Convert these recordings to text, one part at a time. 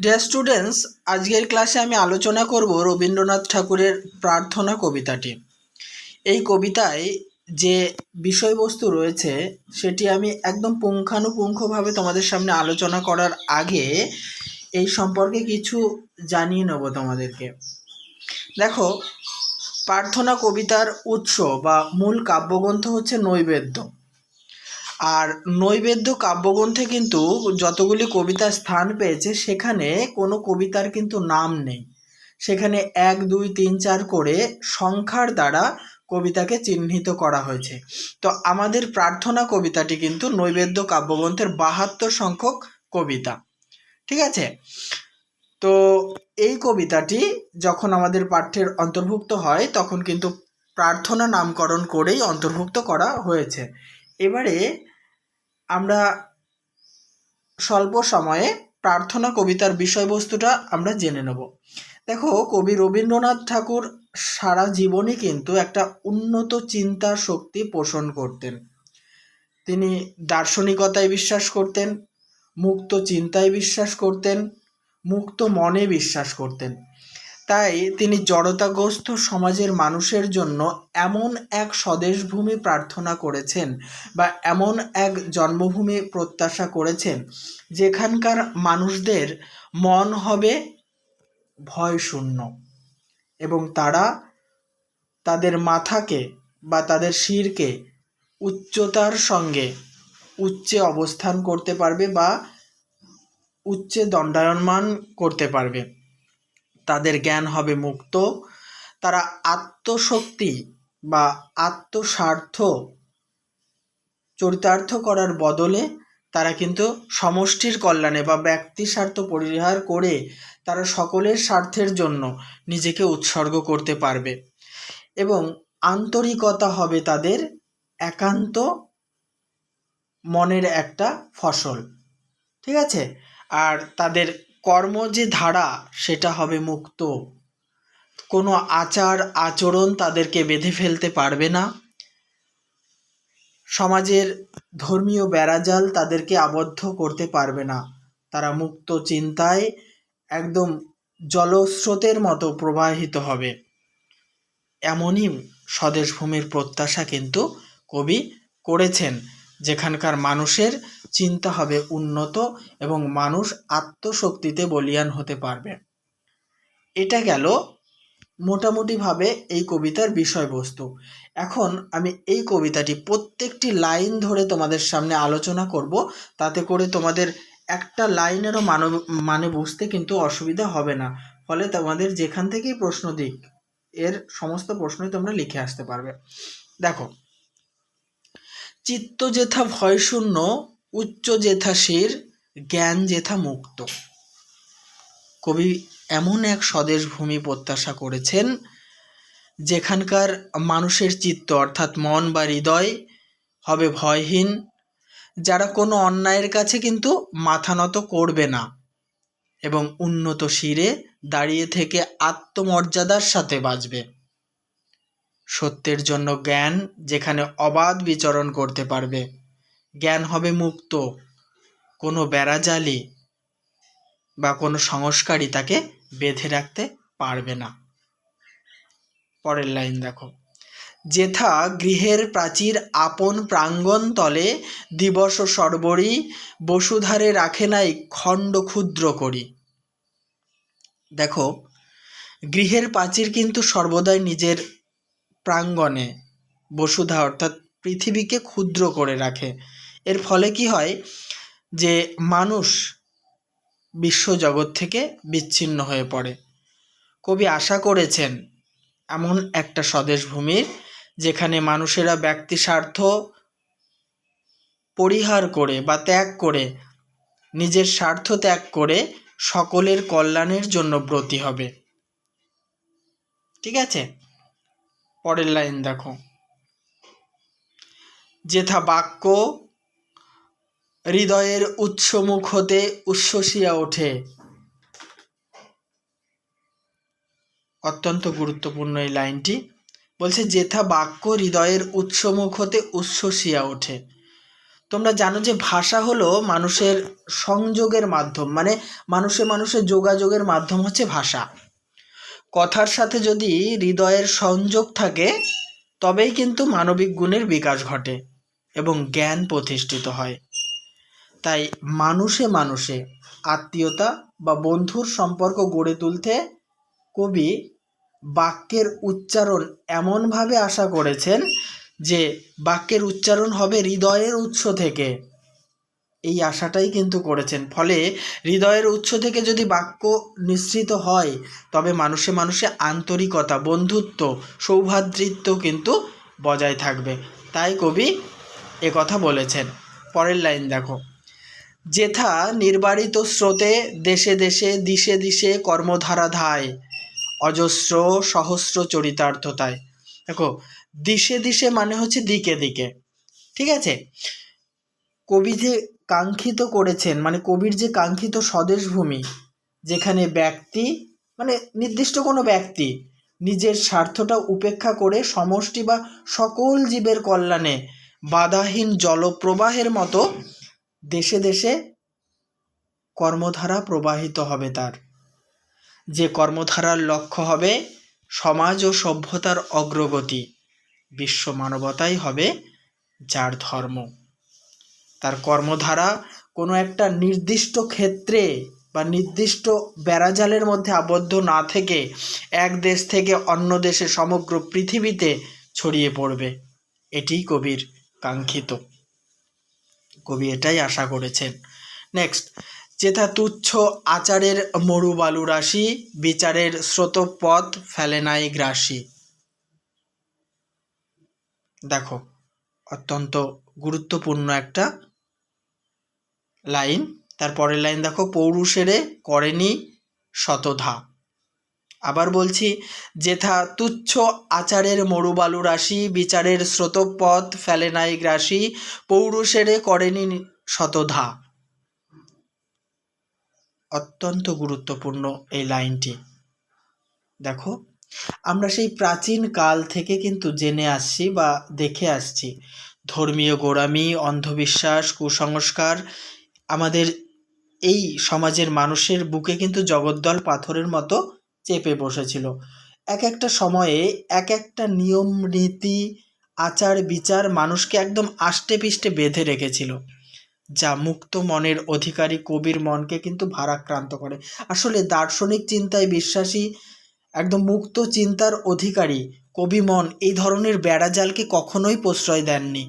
Dear students আজকের ক্লাসে আমি আলোচনা করব রবীন্দ্রনাথ ঠাকুরের প্রার্থনা কবিতাটি। এই কবিতায় যে বিষয়বস্তু রয়েছে, সেটি আমি একদম পুঙ্খানুপুঙ্খভাবে তোমাদের সামনে আলোচনা করার আগে এই সম্পর্কে কিছু জানিয়ে নেব তোমাদেরকে। দেখো, প্রার্থনা কবিতার উৎস বা মূল কাব্যগ্রন্থ হচ্ছে নৈবেদ্য। আর নৈবেদ্য কাব্যগ্রন্থে কিন্তু যতগুলি কবিতা স্থান পেয়েছে, সেখানে কোনো কবিতার কিন্তু নাম নেই। সেখানে এক, দুই, তিন, চার করে সংখ্যার দ্বারা কবিতাকে চিহ্নিত করা হয়েছে। তো আমাদের প্রার্থনা কবিতাটি কিন্তু নৈবেদ্য কাব্যগ্রন্থের বাহাত্তর সংখ্যক কবিতা। ঠিক আছে? তো এই কবিতাটি যখন আমাদের পাঠ্যের অন্তর্ভুক্ত হয়, তখন কিন্তু প্রার্থনা নামকরণ করেই অন্তর্ভুক্ত করা হয়েছে। এবারে আমরা স্বল্প সময়ে প্রার্থনা কবিতার বিষয়বস্তুটা আমরা জেনে নেব। দেখো, কবি রবীন্দ্রনাথ ঠাকুর সারা জীবনই কিন্তু একটা উন্নত চিন্তা শক্তি পোষণ করতেন। তিনি দার্শনিকতায় বিশ্বাস করতেন, মুক্ত চিন্তায় বিশ্বাস করতেন, মুক্ত মনে বিশ্বাস করতেন। তাই তিনি জড়তাগ্রস্ত সমাজের মানুষের জন্য এমন এক স্বদেশভূমি প্রার্থনা করেছেন বা এমন এক জন্মভূমি প্রত্যাশা করেছেন যেখানকার মানুষদের মন হবে ভয় শূন্য এবং তারা তাদের মাথাকে বা তাদের শিরকে উচ্চতার সঙ্গে উচ্চে অবস্থান করতে পারবে বা উচ্চে দণ্ডায়নমান করতে পারবে। তাদের জ্ঞান হবে মুক্ত। তারা আত্মশক্তি বা আত্মস্বার্থ চরিতার্থ করার বদলে তারা কিন্তু সমষ্টির কল্যাণে বা ব্যক্তি স্বার্থ পরিহার করে তারা সকলের স্বার্থের জন্য নিজেকে উৎসর্গ করতে পারবে। এবং আন্তরিকতা হবে তাদের একান্ত মনের একটা ফসল। ঠিক আছে? আর তাদের কর্ম যে ধারা, সেটা হবে মুক্ত। কোনো আচার, আচরণ তাদেরকে বেঁধে ফেলতে পারবে না। সমাজের ধর্মীয় বেড়াজাল তাদেরকে আবদ্ধ করতে পারবে না। তারা মুক্ত চিন্তায় একদম জলস্রোতের মতো প্রবাহিত হবে। এমনই স্বদেশভূমির প্রত্যাশা কিন্তু কবি করেছেন, যেখানকার মানুষের চিন্তা হবে উন্নত এবং মানুষ আত্মশক্তিতে বলিয়ান হতে পারবে। এটা গেল মোটামুটিভাবে এই কবিতার বিষয়বস্তু। এখন আমি এই কবিতাটি প্রত্যেকটি লাইন ধরে তোমাদের সামনে আলোচনা করব, তাতে করে তোমাদের একটা লাইনেরও মানব মানে বুঝতে কিন্তু অসুবিধা হবে না। ফলে তোমাদের যেখান থেকেই প্রশ্ন দিক, এর সমস্ত প্রশ্নই তোমরা লিখে আসতে পারবে। দেখো, চিত্ত যেথা ভয়শূন্য উচ্চ যেথা শির জ্ঞান যেথা মুক্ত। কবি এমন এক স্বদেশ ভূমি প্রত্যাশা করেছেন, যেখানকার মানুষের চিত্ত অর্থাৎ মন বা হৃদয় হবে ভয়হীন, যারা কোনো অন্যায়ের কাছে কিন্তু মাথা নত করবে না এবং উন্নত শিরে দাঁড়িয়ে থেকে আত্মমর্যাদার সাথে বাঁচবে। সত্যের জন্য জ্ঞান যেখানে অবাধ বিচরণ করতে পারবে। জ্ঞান হবে মুক্ত। কোনো বেড়াজালি বা কোনো সংস্কারই তাকে বেঁধে রাখতে পারবে না। পরের লাইন দেখো। যেথা গৃহের প্রাচীর আপন প্রাঙ্গণ তলে দিবস সর্বরী, বসুধারে রাখে নাই খণ্ড ক্ষুদ্র করি। দেখো, গৃহের প্রাচীর কিন্তু সর্বদাই নিজের প্রাঙ্গণে বসুধা অর্থাৎ পৃথিবীকে ক্ষুদ্র করে রাখে। এর ফলে কি হয় যে মানুষ বিশ্বজগৎ থেকে বিচ্ছিন্ন হয়ে পড়ে। কবি আশা করেছেন এমন একটা স্বদেশ ভূমির যেখানে মানুষেরা ব্যক্তি স্বার্থ পরিহার করে বা ত্যাগ করে, নিজের স্বার্থ ত্যাগ করে সকলের কল্যাণের জন্য ব্রতী হবে। ঠিক আছে? পরের লাইন দেখো। যেথা বাক্য হৃদয়ের উৎসমুখ হতে উচ্ছ্বসিয়া ওঠে। অত্যন্ত গুরুত্বপূর্ণ এই লাইনটি। বলছে, যেথা বাক্য হৃদয়ের উৎসমুখ হতে উচ্ছ্বসিয়া ওঠে। তোমরা জানো যে ভাষা হলো মানুষের সংযোগের মাধ্যম মানে মানুষে মানুষের যোগাযোগের মাধ্যম হচ্ছে ভাষা। কথার সাথে যদি হৃদয়ের সংযোগ থাকে, তবেই কিন্তু মানবিক গুণের বিকাশ ঘটে এবং জ্ঞান প্রতিষ্ঠিত হয়। তাই মানুষে মানুষে আত্মীয়তা বা বন্ধুর সম্পর্ক গড়ে তুলতে কবি বাক্যের উচ্চারণ এমনভাবে আশা করেছেন যে বাক্যের উচ্চারণ হবে হৃদয়ের উৎস থেকে। এই আশাটাই কিন্তু করেছেন। ফলে হৃদয়ের উৎস থেকে যদি বাক্য নিঃসৃত হয়, তবে মানুষে মানুষে আন্তরিকতা, বন্ধুত্ব, সৌভাতৃত্ব কিন্তু বজায় থাকবে। তাই কবি কথা বলেছেন। পরের লাইন দেখো। যেথা নির্বারিত স্রোতে দেশে দেশে দিশে দিশে কর্মধারা ধায়, অজস্র সহস্র চরিতার্থতায়। দেখো, দিশে দিশে মানে হচ্ছে দিকে দিকে, ঠিক আছে? কবি যে কাঙ্ক্ষিত করেছেন মানে কবির যে কাঙ্ক্ষিত স্বদেশভূমি, যেখানে ব্যক্তি মানে নির্দিষ্ট কোনো ব্যক্তি নিজের স্বার্থটা উপেক্ষা করে সমষ্টি বা সকল জীবের কল্যাণে বাধাহীন জলপ্রবাহের মতো দেশে দেশে কর্মধারা প্রবাহিত হবে তার। যে কর্মধারার লক্ষ্য হবে সমাজ ও সভ্যতার অগ্রগতি, বিশ্ব মানবতাই হবে যার ধর্ম। তার কর্মধারা কোনো একটা নির্দিষ্ট ক্ষেত্রে বা নির্দিষ্ট বেড়াজালের মধ্যে আবদ্ধ না থেকে এক দেশ থেকে অন্য দেশে সমগ্র পৃথিবীতে ছড়িয়ে পড়বে। এটিই কবির কাঙ্ক্ষিত। কবি এটাই আশা করেছেন। নেক্সট যেথা তুচ্ছ আচারের মরু বালু রাশি, বিচারের স্রোতপথ ফেলে নাই গ্রাসী দেখো, অত্যন্ত গুরুত্বপূর্ণ একটা লাইন। তারপরের লাইন দেখো, পৌরুষেরে করেনি শতধা। আবার বলছি, যেথা তুচ্ছ আচারের মরুবালু রাশি, বিচারের স্রোতপথ ফেলে নাই গ্রাসী, পৌরুষেরে করেনি শতধা। অত্যন্ত গুরুত্বপূর্ণ এই লাইনটি। দেখো, আমরা সেই প্রাচীন কাল থেকে কিন্তু জেনে আসছি বা দেখে আসছি। ধর্মীয় গোড়ামি, অন্ধবিশ্বাস, কুসংস্কার, আমাদের এই সমাজের মানুষের বুকে কিন্তু জগদ্দল পাথরের মতো চেপে বসেছিল। এক একটা সময়ে এক একটা নিয়ম রীতি আচার, বিচার মানুষকে একদম আষ্টে পিষ্টে বেঁধে রেখেছিল। যা মুক্ত মনের অধিকারী কবির মনকে কিন্তু ভারাক্রান্ত করে। আসলে দার্শনিক চিন্তায় বিশ্বাসী, একদম মুক্ত চিন্তার অধিকারী কবি মন এই ধরনের বেড়াজালকে কখনোই প্রশ্রয় দেননি।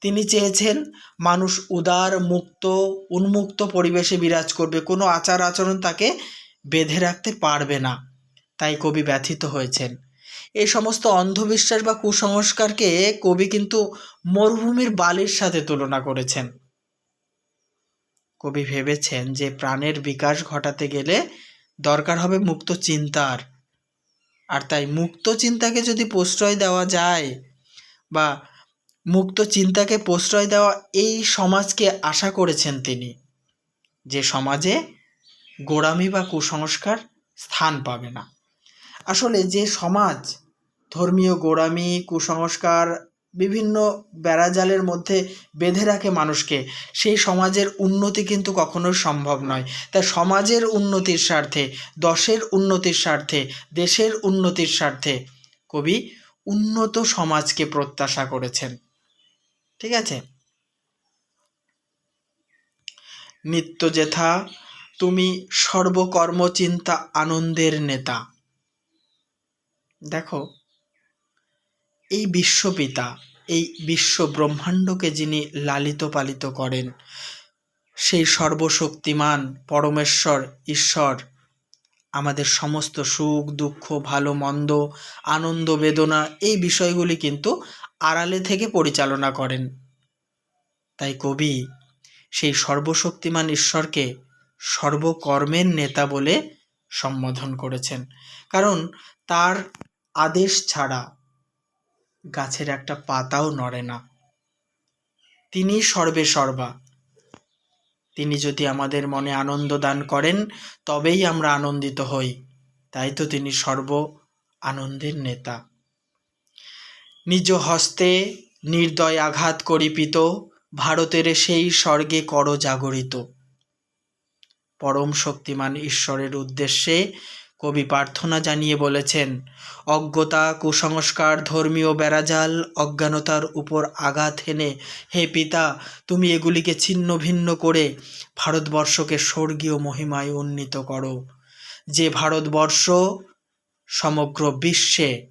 তিনি চেয়েছেন, মানুষ উদার, মুক্ত, উন্মুক্ত পরিবেশে বিরাজ করবে। কোনো আচার আচরণ তাকে বেঁধে রাখতে পারবে না। তাই কবি ব্যথিত হয়েছেন। এই সমস্ত অন্ধবিশ্বাস বা কুসংস্কারকে কবি কিন্তু মরুভূমির বালির সাথে তুলনা করেছেন। কবি ভেবেছেন যে প্রাণের বিকাশ ঘটাতে গেলে দরকার হবে মুক্ত চিন্তার। আর তাই মুক্ত চিন্তাকে যদি প্রশ্রয় দেওয়া যায় বা মুক্ত চিন্তাকে প্রশ্রয় দেওয়া এই সমাজকে আশা করেছেন তিনি। যে সমাজে গোড়ামি বা কুসংস্কার স্থান পাবে না। আসলে যে সমাজ, ধর্মীয় গোড়ামি, কুসংস্কার, বিভিন্ন বেড়াজালের মধ্যে বেঁধে রাখে মানুষকে, সেই সমাজের উন্নতি কিন্তু কখনোই সম্ভব নয়। তাই সমাজের উন্নতির স্বার্থে, দশের উন্নতির স্বার্থে, দেশের উন্নতির স্বার্থে কবি উন্নত সমাজকে প্রত্যাশা করেছেন। ঠিক আছে? নিত্য যেথা তুমি সর্বকর্মচিন্তা আনন্দের নেতা। দেখো, এই বিশ্বপিতা, এই বিশ্ব ব্রহ্মাণ্ডকে যিনি লালিত পালিত করেন, সেই সর্বশক্তিমান পরমেশ্বর, ঈশ্বর, আমাদের সমস্ত সুখ, দুঃখ, ভালো, মন্দ, আনন্দ, বেদনা, এই বিষয়গুলি কিন্তু আড়ালে থেকে পরিচালনা করেন। তাই কবি সেই সর্বশক্তিমান ঈশ্বরকে সর্বকর্মের নেতা বলে সম্বোধন করেছেন। কারণ তার আদেশ ছাড়া গাছের একটা পাতাও নড়ে না। তিনি সর্বে সর্বা। তিনি যদি আমাদের মনে আনন্দ দান করেন, তবেই আমরা আনন্দিত হই। তাই তো তিনি সর্ব আনন্দের নেতা। নিজ হস্তে নির্দয় আঘাত করিপিত, ভারতের সেই স্বর্গে কর জাগরিত পরম শক্তিমান ঈশ্বরের উদ্দেশ্যে কবি প্রার্থনা জানিয়ে বলেছেন, অজ্ঞতা, কুসংস্কার, ধর্মীয় বেড়াজাল, অজ্ঞানতার উপর আঘাত হেনে, হে পিতা, তুমি এগুলিকে ছিন্ন ভিন্ন করে ভারতবর্ষকে স্বর্গীয় মহিমায় উন্নীত করো। যে ভারতবর্ষ সমগ্র বিশ্বে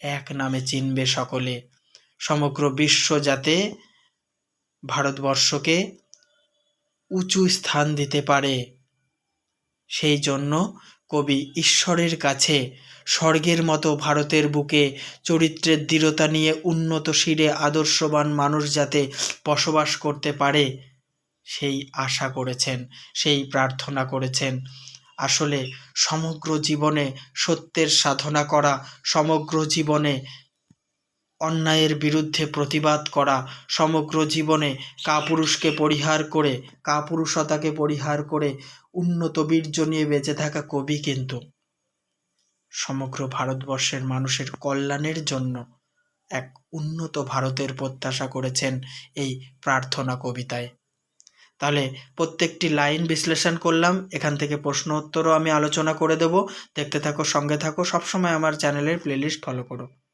এক নামে চিনবে সকলে, সমগ্র বিশ্ব যাতে ভারতবর্ষকে উঁচু স্থান দিতে পারে। সেই জন্য কবি ঈশ্বরের কাছে স্বর্গের মতো ভারতের বুকে চরিত্রের দৃঢ়তা নিয়ে উন্নত শিরে আদর্শবান মানুষ যাতে বসবাস করতে পারে, সেই আশা করেছেন, সেই প্রার্থনা করেছেন। আসলে সমগ্র জীবনে সত্যের সাধনা করা, সমগ্র জীবনে অন্যায়ের বিরুদ্ধে প্রতিবাদ করা সমগ্র জীবনে কাপুরুষকে পরিহার করে, কাপুরুষতাকে পরিহার করে উন্নত বীর্য নিয়ে বেঁচে থাকা কবি কিন্তু। সমগ্র ভারতবর্ষের মানুষের কল্যাণের জন্য এক উন্নত ভারতের প্রত্যাশা করেছেন এই প্রার্থনা কবিতায়। তাহলে প্রত্যেকটি লাইন বিশ্লেষণ করলাম, এখান থেকে প্রশ্ন উত্তরও আমি আলোচনা করে দেব। দেখতে থাকো, সঙ্গে থাকো, সবসময় আমার চ্যানেলের প্লেলিস্ট ফলো করো।